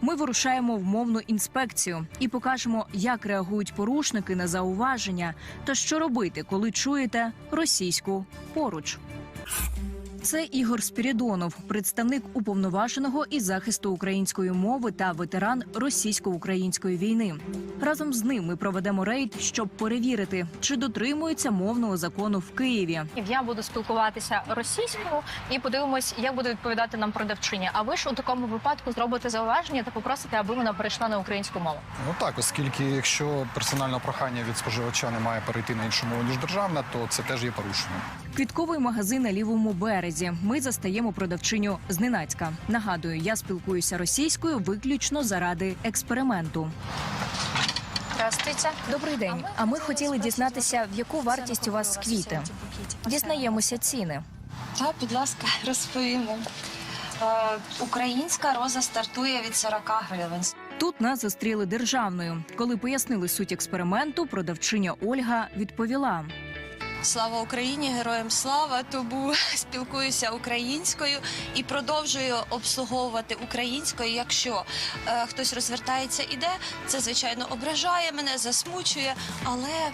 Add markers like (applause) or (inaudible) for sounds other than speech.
Ми вирушаємо в мовну інспекцію і покажемо, як реагують порушники на зауваження та що робити, коли чуєте російську поруч. Це Ігор Спірідонов, представник уповноваженого із захисту української мови та ветеран російсько-української війни. Разом з ним ми проведемо рейд, щоб перевірити, чи дотримуються мовного закону в Києві. Я буду спілкуватися російською і подивимось, як буде відповідати нам продавчиня. А ви ж у такому випадку зробите зауваження та попросите, аби вона перейшла на українську мову. Ну так, оскільки якщо персональне прохання від споживача не має перейти на іншу мову ніж державна, то це теж є порушенням. Квітковий магазин на лівому березі. Ми застаємо продавчиню зненацька. Нагадую, я спілкуюся російською виключно заради експерименту. Здравствуйте. Добрий день. А ми хотіли дізнатися, в яку вартість у вас квіти. Дізнаємося ціни. Так, будь ласка, (laughs) розповімо. Українська роза стартує від 40 гривень. Тут нас зустріли державною. Коли пояснили суть експерименту, продавчиня Ольга відповіла. Слава Україні, героям слава! Тому спілкуюся українською і продовжую обслуговувати українською. Якщо е, хтось розвертається, іде, це звичайно ображає мене, засмучує, але